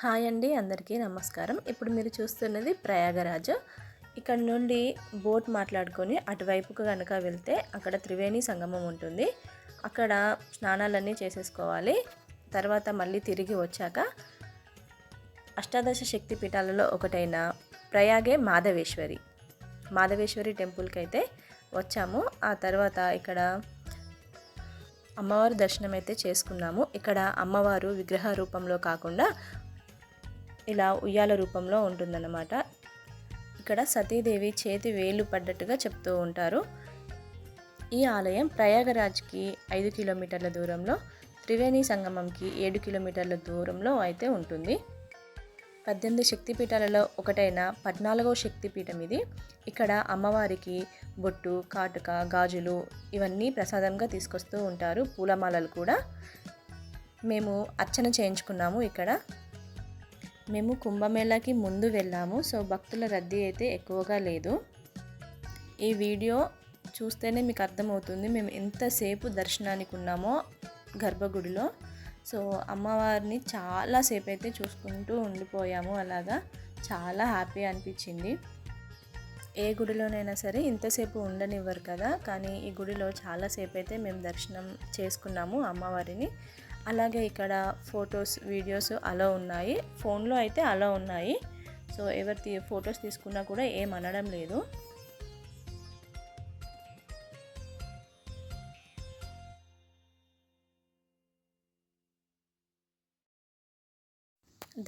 Hi అండి అందరికీ నమస్కారం. ఇప్పుడు మీరు చూస్తున్నది ప్రయాగరాజ. ఇక్కడ నుండి బోట్ మాట్లాడుకొని అటువైపుకు కనుక వెళ్తే అక్కడ త్రివేణి సంగమం ఉంటుంది. అక్కడ స్నానాలన్నీ చేసేసుకోవాలి. తర్వాత మళ్ళీ తిరిగి వచ్చాక అష్టాదశ శక్తి పీఠాలలో ఒకటైన ప్రయాగే మాధవేశ్వరి మాధవేశ్వరి టెంపుల్కి అయితే వచ్చాము. ఆ తర్వాత ఇక్కడ అమ్మవారి దర్శనం అయితే చేసుకున్నాము. ఇక్కడ అమ్మవారు విగ్రహ రూపంలో కాకుండా ఇలా ఉయ్యాల రూపంలో ఉంటుందన్నమాట. ఇక్కడ సతీదేవి చేతి వేలు పడ్డట్టుగా చెప్తూ ఉంటారు. ఈ ఆలయం ప్రయాగరాజ్కి ఐదు కిలోమీటర్ల దూరంలో త్రివేణి సంగమంకి ఏడు కిలోమీటర్ల దూరంలో అయితే ఉంటుంది. పద్దెనిమిది శక్తిపీఠాలలో ఒకటైన పద్నాలుగవ శక్తిపీఠం ఇది. ఇక్కడ అమ్మవారికి బొట్టు కాటుక గాజులు ఇవన్నీ ప్రసాదంగా తీసుకొస్తూ ఉంటారు పూలమాలలు కూడా. మేము అర్చన చేయించుకున్నాము ఇక్కడ. మేము కుంభమేళాకి ముందు వెళ్ళాము సో భక్తుల రద్దీ అయితే ఎక్కువగా లేదు. ఈ వీడియో చూస్తేనే మీకు అర్థమవుతుంది మేము ఎంతసేపు దర్శనానికి ఉన్నామో గర్భగుడిలో. సో అమ్మవారిని చాలాసేపు అయితే చూసుకుంటూ ఉండిపోయాము అలాగా చాలా హ్యాపీ అనిపించింది. ఏ గుడిలోనైనా సరే ఇంతసేపు ఉండనివ్వరు కదా కానీ ఈ గుడిలో చాలాసేపు అయితే మేము దర్శనం చేసుకున్నాము అమ్మవారిని. అలాగే ఇక్కడ ఫొటోస్ వీడియోస్ అలా ఉన్నాయి. ఫోన్లో అయితే అలా ఉన్నాయి. సో ఎవరు తీ ఫొటోస్ తీసుకున్నా కూడా ఏం అనడం లేదు.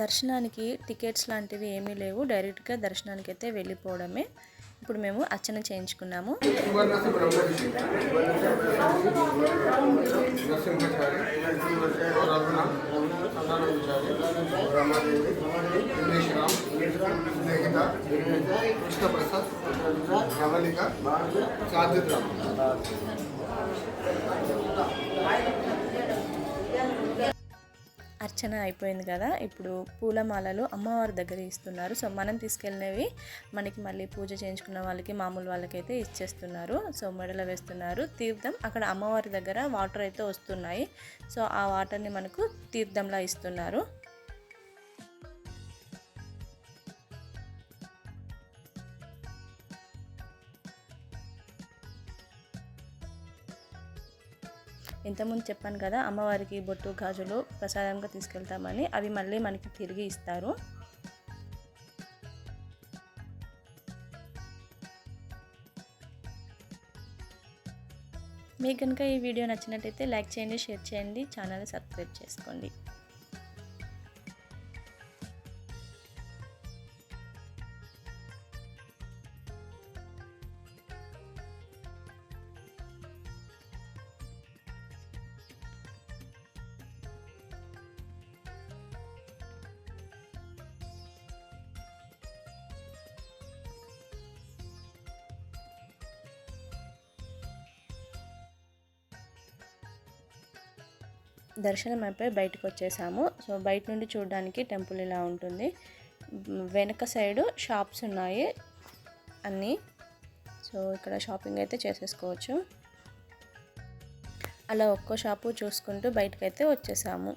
దర్శనానికి టికెట్స్ లాంటివి ఏమీ లేవు. డైరెక్ట్గా దర్శనానికి అయితే వెళ్ళిపోవడమే. ఇప్పుడు మేము అర్చన చేయించుకున్నాము. కృష్ణప్రసాద్ రమణిక సాధ్యత అర్చన అయిపోయింది కదా ఇప్పుడు పూలమాలలు అమ్మవారి దగ్గర ఇస్తున్నారు. సో మనం తీసుకెళ్ళినవి మనకి మళ్ళీ పూజ చేయించుకున్న వాళ్ళకి మామూలు వాళ్ళకైతే ఇచ్చేస్తున్నారు. సో మెడలో వేస్తున్నారు. తీర్థం అక్కడ అమ్మవారి దగ్గర వాటర్ అయితే వస్తున్నాయి. సో ఆ వాటర్ని మనకు తీర్థంలా ఇస్తున్నారు. ఇంతకుముందు చెప్పాను కదా అమ్మవారికి బొట్టు గాజులు ప్రసాదంగా తీసుకెళ్తామని అవి మళ్ళీ మనకి తిరిగి ఇస్తారు. మీకు కనుక ఈ వీడియో నచ్చినట్టయితే లైక్ చేయండి షేర్ చేయండి ఛానల్ని సబ్స్క్రైబ్ చేసుకోండి. దర్శనం అయిపోయి బయటకు వచ్చేసాము సో బయట నుండి చూడడానికి టెంపుల్ ఇలా ఉంటుంది. వెనక సైడు షాప్స్ ఉన్నాయి అన్నీ. సో ఇక్కడ షాపింగ్ అయితే చేసేసుకోవచ్చు. అలా ఒక్కో షాపు చూసుకుంటూ బయటకైతే వచ్చేసాము.